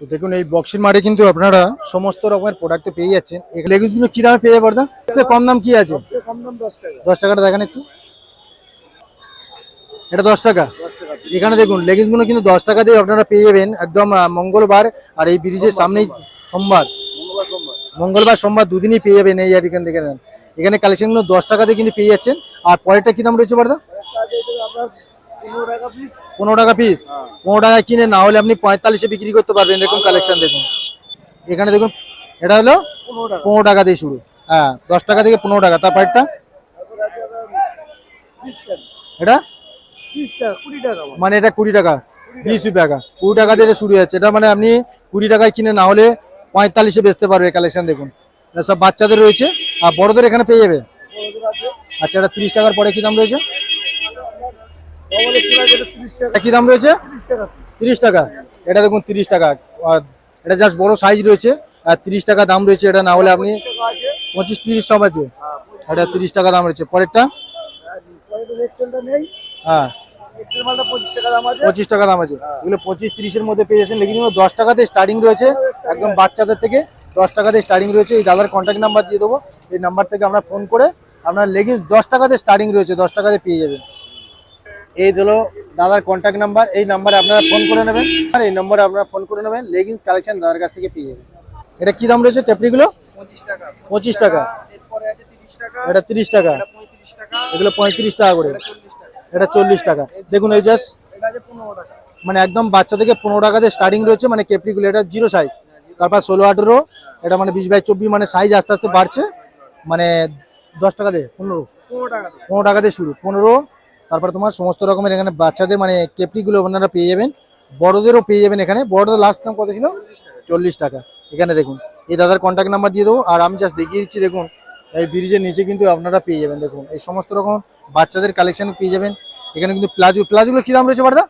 তো দেখুন এই বক্সির মাঠে কিন্তু আপনারা সমস্ত রকমের প্রোডাক্ট পেয়ে যাচ্ছেন। লেগিংসগুলো কি দামে পেয়ে যাবেন সবচেয়ে কম দাম কি আছে? কম দাম দশ টাকা। দশ টাকাটা দেখেন একটু। এটা দশ টাকা। এখানে দেখুন লেগিংসগুলো কিন্তু দশ টাকা দিয়ে আপনারা পেয়ে যাবেন একদম মঙ্গলবার আর এই ব্রিজের সামনেই সোমবার। মঙ্গলবার সোমবার দুদিনই পেয়ে যাবেন এই আর এখান থেকে। এখানে কালেকশনগুলো দশ টাকা দিয়ে কিন্তু পেয়ে যাচ্ছেন। আর পরেরটা কি দাম রয়েছে বারদা? একটা পনেরো টাকা পিস পনেরো টাকা পিস হ্যাঁ। পনেরো টাকা কিনে না হলে আপনি পঁয়তাল্লিশে বিক্রি করতে পারবেন এরকম কালেকশন দেখুন। এখানে দেখুন এটা হলো পনেরো টাকা। দিয়ে শুরু। হ্যাঁ দশ টাকা থেকে পনেরো টাকা। তারপর টাকা। এটা। মানে এটা কুড়ি টাকা বিশ টাকা। কুড়ি টাকা দিয়ে শুরু হচ্ছে এটা মানে আপনি কুড়ি টাকায় কিনে না হলে পঁয়তাল্লিশে বেচতে পারবে কালেকশন দেখুন। সব বাচ্চাদের রয়েছে। আর বড়দের এখানে পেয়ে যাবে? আচ্ছা এটা তিরিশ টাকার পরে কি দাম রয়েছে ডবল এক্সেল আছে এটা তিরিশ টাকা এটা কি দাম রয়েছে? তিরিশ টাকা। এটা দেখুন তিরিশ টাকা। আর এটা জাস্ট বড় সাইজ রয়েছে। আর তিরিশ টাকা দাম রয়েছে। এটা না হলে আপনি পঁচিশ তিরিশ সব আছে। হ্যাঁ এটা তিরিশ টাকা দাম রয়েছে। পরেরটা? হ্যাঁ। পঁচিশ টাকা দাম আছে। পঁচিশ টাকা দাম আছে। এগুলো পঁচিশ তিরিশের মধ্যে পেয়ে যাচ্ছেন। লেকিন দশ টাকাতে স্টার্টিং রয়েছে। একদম বাচ্চাদের থেকে দশ টাকাতে স্টার্টিং রয়েছে। এই দাদার কন্ট্যাক্ট নাম্বার দিয়ে দেবো। এই নাম্বার থেকে আমরা ফোন করে আপনার লেগিংস দশ টাকাতে স্টার্টিং রয়েছে। দশ টাকাতে পেয়ে যাবেন। এই হলো দাদার কন্ট্যাক্ট নাম্বার এই নাম্বারে আপনারা ফোন করে নেবেন। আর এই নম্বরে আপনারা ফোন করে নেবেন লেগিংস কালেকশন দাদার কাছ থেকে পেয়ে যাবেন। এটা কি দাম রয়েছে টেপরিগুলো পঁচিশ টাকা। এটা তিরিশ টাকা। এগুলো পঁয়ত্রিশ টাকা। করে। এটা চল্লিশ টাকা। দেখুন এই জাস্ট মানে একদম বাচ্চা থেকে পনেরো টাকাতে স্টার্টিং রয়েছে মানে কেপরিগুলো এটা জিরো সাইজ তারপর ষোলো আঠেরো এটা মানে বিশ বাই চব্বিশ মানে সাইজ আস্তে আস্তে বাড়ছে। মানে দশ টাকা দিয়ে পনেরো। পনেরো টাকা। পনেরো টাকা দিয়ে শুরু। পনেরো তারপর তোমার সমস্ত রকমের এখানে বাচ্চাদের মানে কেপরিগুলো আপনারা পেয়ে যাবেন। বড়দেরও পেয়ে যাবেন এখানে। বড়দের লাস্ট দাম কত ছিল? চল্লিশ টাকা। এখানে দেখুন এই দাদার কন্ট্যাক্ট নাম্বার দিয়ে দেবো। আর আমি জাস্ট দেখিয়ে দিচ্ছি দেখুন এই ব্রিজের নিচে কিন্তু আপনারা পেয়ে যাবেন দেখুন। এই সমস্ত রকম বাচ্চাদের কালেকশন পেয়ে যাবেন। এখানে কিন্তু প্লাজো প্লাজোগুলো কী দাম রয়েছে বারদা?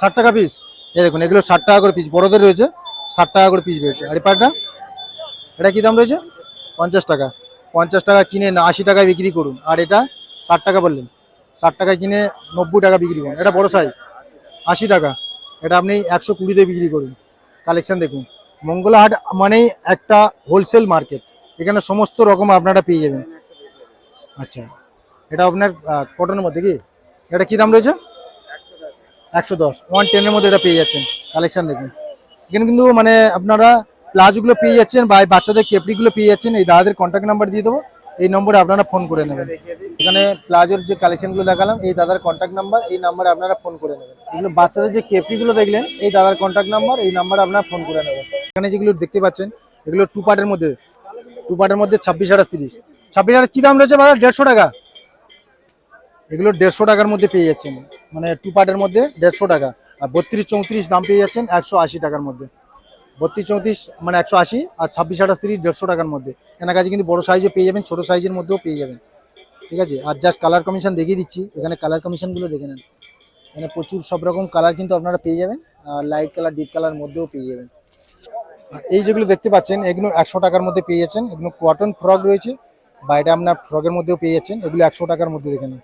ষাট টাকা। পিস এই দেখুন এগুলো ষাট টাকা করে পিস বড়দের রয়েছে ষাট টাকা করে পিস রয়েছে। আর এই পাটটা এটা কী দাম রয়েছে? পঞ্চাশ টাকা। পঞ্চাশ টাকা কিনে আশি টাকায় বিক্রি করুন। আর এটা ষাট টাকা বললেন। ষাট টাকা কিনে নব্বই টাকা বিক্রি করুন। এটা বড় সাইজ আশি টাকা। এটা আপনি একশো কুড়িতে বিক্রি করুন। কালেকশন দেখুন। মঙ্গলাহাট মানেই একটা হোলসেল মার্কেট এখানে সমস্ত রকম আপনারা পেয়ে যাবেন। আচ্ছা। এটা আপনার কটনের মধ্যে কি? এটা কী দাম রয়েছে? একশো দশ। ওয়ান টেনের মধ্যে এটা পেয়ে যাচ্ছেন। কালেকশান দেখুন। এখানে কিন্তু মানে আপনারা প্লাজোগুলো পেয়ে যাচ্ছেন বা বাচ্চাদের কেপড়িগুলো পেয়ে যাচ্ছেন, এই দাদাদের কন্ট্যাক্ট নাম্বার দিয়ে দেবো। এই নম্বরে আপনারা ফোন করে নেবেন। এখানে প্লাজোর যে কালেকশনগুলো দেখালাম, এই দাদার কন্ট্যাক্ট নাম্বার এই নাম্বারে আপনারা ফোন করে নেবেন। এগুলো বাচ্চাদের যে কেপড়িগুলো দেখলেন, এই দাদার কন্ট্যাক্ট নাম্বার এই নাম্বারে আপনারা ফোন করে নেবেন। এখানে যেগুলো দেখতে পাচ্ছেন, এগুলো টু পার্টের মধ্যে টু পার্টের মধ্যে ছাব্বিশ আঠাশ তিরিশ। ছাব্বিশ আঠাশ কী দাম রয়েছে বাবা দেড়শো টাকা। এগুলো দেড়শো টাকার মধ্যে পেয়ে যাচ্ছেন। মানে টু পার্টের মধ্যে দেড়শো টাকা। আর বত্রিশ চৌত্রিশ দাম পেয়ে যাচ্ছেন একশো আশি টাকার মধ্যে। বত্রিশ চৌত্রিশ মানে একশো আশি আর ছাব্বিশ আঠাশ তিরিশ দেড়শো টাকার মধ্যে। এনার কাছে কিন্তু বড় সাইজে পেয়ে যাবেন, ছোটো সাইজের মধ্যেও পেয়ে যাবেন। ঠিক আছে? আর জাস্ট কালার কমিশন দেখিয়ে দিচ্ছি। এখানে কালার কমিশনগুলো দেখে নেন। এখানে প্রচুর সব রকম কালার কিন্তু আপনারা পেয়ে যাবেন, আর লাইট কালার ডিপ কালার মধ্যেও পেয়ে যাবেন। আর এই যেগুলো দেখতে পাচ্ছেন, এগুলো একশো টাকার মধ্যে পেয়ে যাচ্ছেন। এগুলো কটন ফ্রক রয়েছে, বা এটা আপনার ফ্রকের মধ্যেও পেয়ে যাচ্ছেন। এগুলো একশো টাকার মধ্যে দেখে নেন।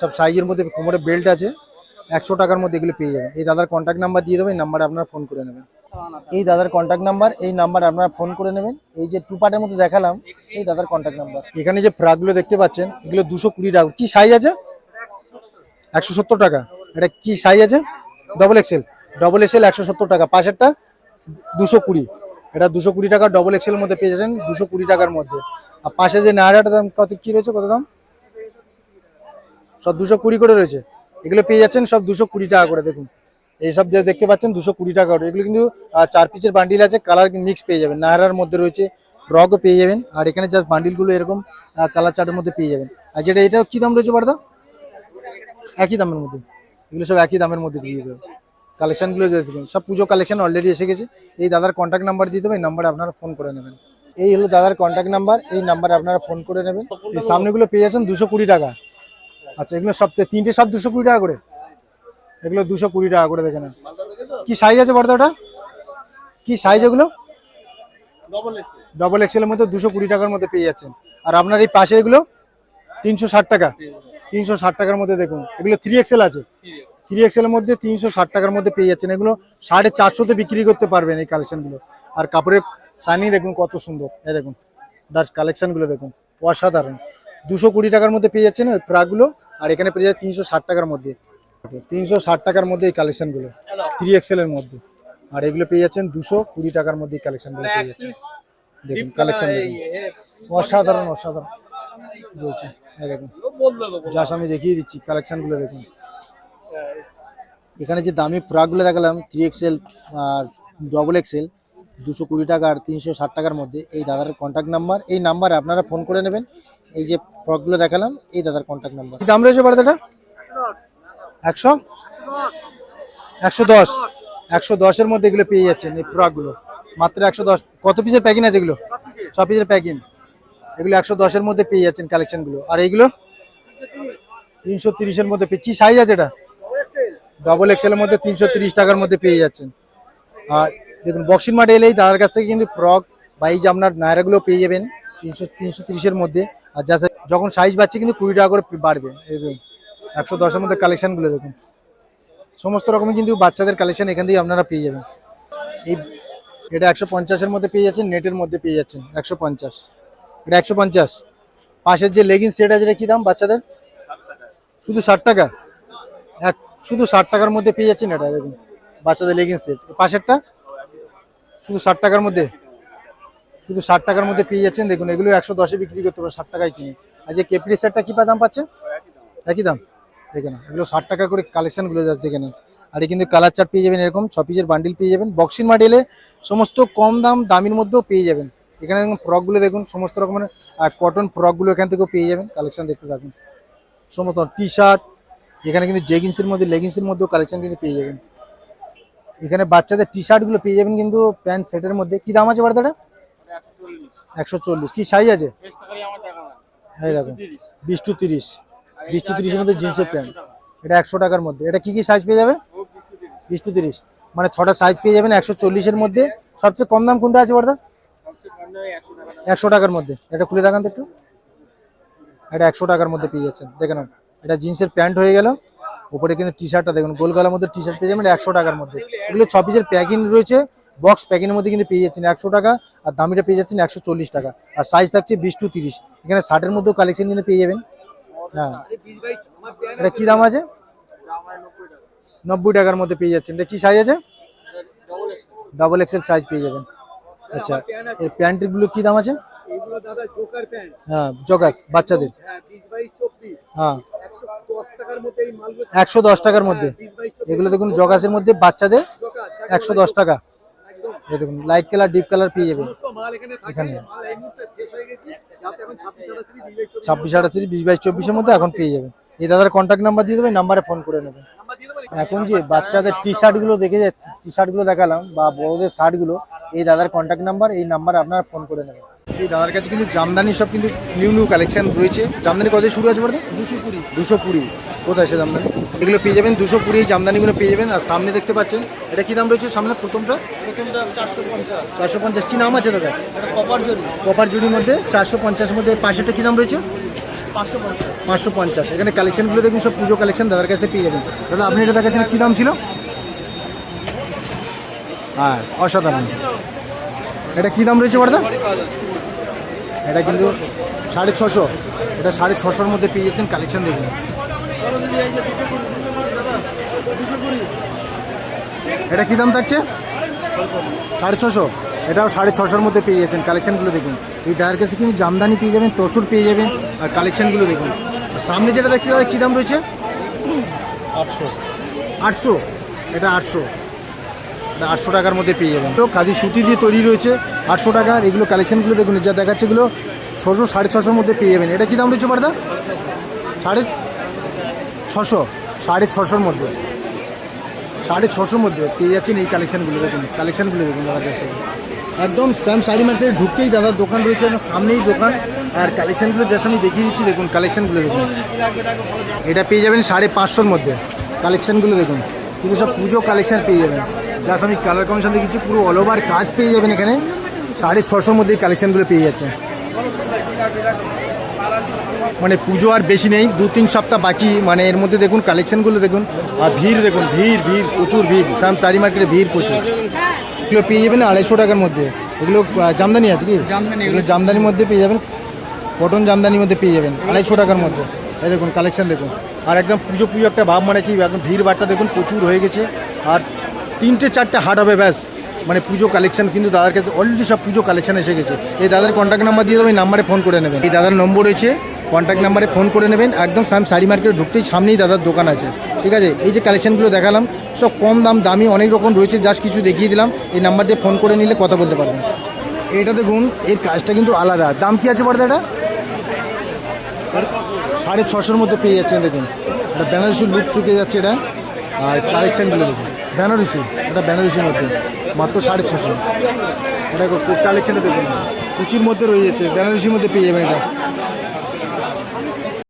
সব সাইজের মধ্যে কোমরে বেল্ট আছে। একশো টাকার মধ্যে এগুলো পেয়ে যাবেন। এই দাদার কন্ট্যাক্ট নাম্বার দিয়ে দেবো এই নাম্বারে আপনারা ফোন করে নেবেন। এই দাদার কন্ট্যাক্ট নাম্বার এই নাম্বার আপনারা ফোন করে নেবেন। এই যে টু পার্টের মধ্যে দেখালাম, এই দাদার কন্ট্যাক্ট নাম্বার এখানে যে ফ্রাকগুলো দেখতে পাচ্ছেন, এগুলো দুশো কুড়ি টাকা। কি সাইজ আছে? একশো সত্তর টাকা। এটা কি সাইজ আছে? ডবল এক্সেল ডবল এক্সেল একশো সত্তর টাকা। পাশেরটা দুশো কুড়ি। এটা দুশো কুড়ি টাকা ডবল এক্সেলের মধ্যে পেয়ে যাচ্ছেন, দুশো কুড়ি টাকার মধ্যে। আর পাশে যে নায়রাটা দাম কত, কি রয়েছে? কত দাম? সব দুশো কুড়ি করে রয়েছে। এগুলো পেয়ে যাচ্ছেন সব দুশো কুড়ি টাকা করে, দেখুন। এইসব যে দেখতে পাচ্ছেন দুশো কুড়ি টাকা করে। এগুলো কিন্তু চার পিসের বান্ডিল আছে কালার মিক্স পেয়ে যাবেন। নায়রার মধ্যে রয়েছে রকও পেয়ে যাবেন। আর এখানে জাস্ট বান্ডিলগুলো এরকম কালার চার্টের মধ্যে পেয়ে যাবেন। আর যেটা এটা কি দাম রয়েছে বারদা একই দামের মধ্যে। এগুলো সব একই দামের মধ্যে দিয়ে দেবে। কালেকশনগুলো যে দেখুন। সব পুজো কালেকশন অলরেডি এসে গেছে। এই দাদার কন্ট্যাক্ট নাম্বার দিয়ে দেবে এই নাম্বারে আপনারা ফোন করে নেবেন। এই হলো দাদার কন্ট্যাক্ট নাম্বার এই নাম্বারে আপনারা ফোন করে নেবেন। এই সামনেগুলো পেয়ে যাচ্ছেন দুশো কুড়ি টাকা। আচ্ছা এগুলো সব তিনটে সব দুশো কুড়ি টাকা করে। এগুলো দুশো কুড়ি টাকা করে দেখে নেন। কি সাইজ আছে বড়দা ওটা কি সাইজ এগুলো? ডবল এক্সেলের মধ্যে দুশো কুড়ি টাকার মধ্যে পেয়ে যাচ্ছেন। আর আপনার এই পাশে এগুলো? তিনশো ষাট টাকা। তিনশো ষাট টাকার মধ্যে দেখুন। এগুলো থ্রি এক্সেল আছে। থ্রি এক্সেলের মধ্যে তিনশো ষাট টাকার মধ্যে পেয়ে যাচ্ছেন। এগুলো সাড়ে চারশোতে বিক্রি করতে পারবেন এই কালেকশনগুলো আর কাপড়ের শাইনিং দেখুন কত সুন্দর। এই দেখুন। ডাস্ট কালেকশনগুলো দেখুন। অসাধারণ। দুশো কুড়ি টাকার মধ্যে পেয়ে যাচ্ছেন ওই ফ্রাকগুলো আর এখানে পেয়ে যাচ্ছে তিনশো ষাট টাকার মধ্যে। তিনশো ষাট টাকার মধ্যে এই কালেকশানগুলো থ্রি এক্সেলের মধ্যে। আর এগুলো পেয়ে যাচ্ছেন দুশো কুড়ি টাকার মধ্যে এই কালেকশনগুলো পেয়ে যাচ্ছেন। দেখুন কালেকশান দেখুন। অসাধারণ অসাধারণ বলছে। এই দেখুন জাস্ট আমি দেখিয়ে দিচ্ছি কালেকশানগুলো দেখুন। এখানে যে দামি প্রোডাক্টগুলো দেখালাম থ্রি এক্সেল আর ডবল এক্সেল দুশো কুড়ি টাকা আর তিনশো ষাট টাকার মধ্যে, এই দাদার কন্ট্যাক্ট নাম্বার এই নাম্বারে আপনারা ফোন করে নেবেন। এই যে ফ্রকগুলো দেখালাম, এই দাদার কন্ট্যাক্ট নাম্বার দাম রয়েছে বাড়িতে একশো? একশো দশ। একশো দশের মধ্যে এগুলো পেয়ে যাচ্ছেন এই ফ্রকগুলো। মাত্র একশো দশ। কত পিসের প্যাকিং আছে এগুলো? ছ পিসের প্যাকিং এগুলো একশো দশের মধ্যে পেয়ে যাচ্ছেন কালেকশনগুলো আর এইগুলো? তিনশো তিরিশের মধ্যে কি সাইজ আছে এটা? ডবল এক্সেলের মধ্যে তিনশো তিরিশ টাকার মধ্যে পেয়ে যাচ্ছেন। আর দেখুন বক্সিং মাঠে এলেই দাদার কাছ থেকে কিন্তু ফ্রক বা এই যে আপনার নায়রাগুলো পেয়ে যাবেন। তিনশো তিনশো তিরিশের মধ্যে। আর যা যখন সাইজ বাড়ছে কিন্তু কুড়ি টাকা করে বাড়বে। দেখুন, একশো দশের মধ্যে কালেকশানগুলো দেখুন। সমস্ত রকমের কিন্তু বাচ্চাদের কালেকশান এখান থেকে আপনারা পেয়ে যাবেন। এই এটা একশো পঞ্চাশের মধ্যে পেয়ে যাচ্ছেন নেটের মধ্যে পেয়ে যাচ্ছেন, একশো পঞ্চাশ। এটা একশো পঞ্চাশ। পাশের যে লেগিং সেট আছে, এটা কী দাম বাচ্চাদের? শুধু ষাট টাকা? এক শুধু ষাট টাকার মধ্যে পেয়ে যাচ্ছেন এটা, দেখুন, বাচ্চাদের লেগিং সেট পাশেরটা? শুধু ষাট টাকার মধ্যে? শুধু ষাট টাকার মধ্যে পেয়ে যাচ্ছেন। দেখুন, এগুলো একশো দশে বিক্রি করতে পারে, ষাট টাকায় কিনে। আর যে কেপরি সেটটা কী দাম পাচ্ছে? একই দাম। দেখে না এগুলো ষাট টাকা করে কালেকশনগুলো, জাস্ট দেখে নেন আর কিন্তু কালার চার্ট পেয়ে যাবেন এরকম, ছ পিসের বান্ডিল পেয়ে যাবেন। বক্সিং মডেলে সমস্ত কম দাম, দামির মধ্যেও পেয়ে যাবেন। এখানে দেখুন ফ্রকগুলো দেখুন, সমস্ত রকমের কটন ফ্রকগুলো এখান থেকেও পেয়ে যাবেন। কালেকশান দেখতে থাকুন। সমস্ত টি শার্ট এখানে কিন্তু জেগিন্সের মধ্যে লেগিংসের মধ্যেও কালেকশান কিন্তু পেয়ে যাবেন। এখানে বাচ্চাদের টি শার্টগুলো পেয়ে যাবেন কিন্তু প্যান্ট সেটের মধ্যে। কী দাম আছে বার্তাটা? একশো চল্লিশ। কি সাইজ আছে? এই দেখো বিশ টু তিরিশ। বিশ টু তিরিশের মধ্যে জিন্সের প্যান্ট। এটা একশো টাকার মধ্যে। এটা কি কি সাইজ পেয়ে যাবে? বিশ টু তিরিশ। মানে ছটা সাইজ পেয়ে যাবেন একশো চল্লিশের মধ্যে। সবচেয়ে কম দাম কোনটা আছে বর্দা একশো টাকার মধ্যে। এটা খুলে দেখান তো একটু। এটা একশো টাকার মধ্যে পেয়ে যাচ্ছেন। দেখে নাও। এটা জিন্সের প্যান্ট হয়ে গেল। উপরে কিন্তু টি শার্টটা দেখুন। গোল গলার মধ্যে টি শার্ট পেয়ে যাবেন একশো টাকার মধ্যে। এগুলো ছ পিসের প্যাকিং রয়েছে। বক্স প্যাকিংয়ের মধ্যে কিন্তু পেয়ে যাচ্ছেন একশো টাকা, আর দামিটা পেয়ে যাচ্ছেন একশো চল্লিশ টাকা। আর সাইজ থাকছে বিশ টু তিরিশ। এখানে শার্টের মধ্যেও কালেকশন কিন্তু পেয়ে যাবেন। হ্যাঁ। এটা কি দাম আছে? নব্বই টাকার মধ্যে পেয়ে যাচ্ছেন। এটা কি সাইজ আছে? ডাবল এক্সেল সাইজ পেয়ে যাবেন। আচ্ছা এর প্যান্টগুলো কি দাম আছে? হ্যাঁ জগাস বাচ্চাদের। হ্যাঁ। একশো দশ টাকার মধ্যে। এগুলো দেখুন জগাসের মধ্যে বাচ্চাদের একশো দশ টাকা। এই দেখুন লাইট কালার ডিপ কালার পেয়ে যাবেন। এখানে ছাব্বিশ আঠাশ বিশ বাইশ চব্বিশের মধ্যে এখন পেয়ে যাবেন। এই দাদার কন্ট্যাক্ট নাম্বার দিয়ে দেবেন নাম্বারে ফোন করে নেবেন। এখন যে বাচ্চাদের টি শার্টগুলো দেখে টি শার্টগুলো দেখালাম বা বড়দের শার্টগুলো এই দাদার কন্ট্যাক্ট নাম্বার এই নাম্বারে আপনারা ফোন করে নেবেন। এই দাদার কাছে কিন্তু জামদানি সব কিন্তু নিউ নিউ কালেকশন রয়েছে। জামদানি কত শুরু আছে বলতে? দুশো কুড়ি। দুশো কুড়ি। কোথায় সে জামদানি? এগুলো পেয়ে যাবেন দুশো কুড়ি এই জামদানিগুলো পেয়ে যাবেন। আর সামনে দেখতে পাচ্ছেন এটা কি দাম রয়েছে সামনে প্রথমটা? প্রথমটা চারশো পঞ্চাশ। চারশো পঞ্চাশ। কি নাম আছে দাদা? কপার জরি কপার জুড়ির মধ্যে চারশো পঞ্চাশের মধ্যে পাশেরটা কি দাম রয়েছে? পাঁচশো পঞ্চাশ। এখানে কালেকশনগুলো দেখুন সব পুজো কালেকশন দাদার কাছে পেয়ে যাবেন। দাদা আপনি এটা দেখাচ্ছেন কী দাম ছিল? হ্যাঁ অসাধারণ। এটা কী দাম রয়েছে বড়দা? এটা কিন্তু সাড়ে ছশো। এটা সাড়ে ছশোর মধ্যে পেয়ে যাচ্ছেন কালেকশন দেখুন। এটা কী দাম থাকছে? সাড়ে ছশো। এটাও সাড়ে ছশোর মধ্যে পেয়ে যাচ্ছেন কালেকশানগুলো দেখুন। এই দায়ের কাছে কিন্তু জামদানি পেয়ে যাবেন তসুর পেয়ে যাবেন আর কালেকশানগুলো দেখুন। আর সামনে যেটা দেখছি দাদা কী দাম রয়েছে? আটশো। আটশো। এটা আটশো। এটা আটশো টাকার মধ্যে পেয়ে যাবেন। তো খাদি সুতি দিয়ে তৈরি রয়েছে। আটশো টাকার এগুলো কালেকশনগুলো দেখুন, যা দেখাচ্ছে এগুলো ছশো, সাড়ে ছশোর মধ্যে পেয়ে যাবেন। এটা কী দাম রয়েছে পারদা সাড়ে ছশো, সাড়ে ছশোর মধ্যে। সাড়ে ছশোর মধ্যে পেয়ে যাচ্ছেন এই কালেকশনগুলো দেখুন কালেকশনগুলো দেখুন দাদার কাছ থেকে একদম স্যাম শাড়ি মার্কেটে ঢুকতেই দাদার দোকান রয়েছে, আমার সামনেই দোকান। আর কালেকশনগুলো জাস্ট আমি দেখিয়ে দিচ্ছি, দেখুন কালেকশনগুলো দেখুন। এটা পেয়ে যাবেন সাড়ে পাঁচশোর মধ্যে। কালেকশানগুলো দেখুন, কিন্তু সব পুজো কালেকশান পেয়ে যাবেন। জাস্ট আমি কালার কমিশন দেখেছি পুরো অল ওভার কাজ পেয়ে যাবেন এখানে। সাড়ে ছশোর মধ্যে কালেকশনগুলো পেয়ে যাচ্ছে। মানে পুজো আর বেশি নেই দু তিন সপ্তাহ বাকি মানে এর মধ্যে দেখুন কালেকশনগুলো দেখুন আর ভিড় দেখুন ভিড় ভিড় প্রচুর ভিড় সাম শাড়ি মার্কেটে ভিড় প্রচুর। এগুলো পেয়ে যাবেন আড়াইশো টাকার মধ্যে। এগুলো জামদানি আছে কি? এগুলো জামদানির মধ্যে পেয়ে যাবেন কটন জামদানির মধ্যে পেয়ে যাবেন আড়াইশো টাকার মধ্যে। এই দেখুন কালেকশন দেখুন। আর একদম পুজো পুজো একটা ভাব মানে কি একদম ভিড় ভাড়টা দেখুন প্রচুর হয়ে গেছে। আর তিনটে চারটে হাট হবে ব্যাস। মানে পুজো কালেকশন কিন্তু দাদার কাছে অলরেডি সব পুজো কালেকশন এসে গেছে। এই দাদার কন্ট্যাক্ট নাম্বার দিয়ে দেবো, এই নাম্বারে ফোন করে নেবেন। এই দাদার নম্বর রয়েছে কন্ট্যাক্ট নাম্বারে ফোন করে নেবেন। একদম সাম শাড়ি মার্কেটে ঢুকতেই সামনেই দাদার দোকান আছে। ঠিক আছে? এই যে কালেকশনগুলো দেখালাম, সব কম দাম, দামি অনেক রকম রয়েছে জাস্ট কিছু দেখিয়ে দিলাম। এই নাম্বার দিয়ে ফোন করে নিলে কথা বলতে পারবেন। এটা দেখুন, এর কাজটা কিন্তু আলাদা। দাম কি আছে বড় এটা সাড়ে ছশোর মধ্যে পেয়ে যাচ্ছেন, দেখুন। এটা বেনারসি লুক থেকে যাচ্ছে এটা। আর কালেকশনগুলো দেখুন। বেনারসি, এটা বেনারসির মধ্যে, মাত্র সাড়ে ছশো। এটা কালেকশনটা দেখুন। কুচির মধ্যে রয়েছে বেনারসির মধ্যে পেয়ে যাবেন এটা।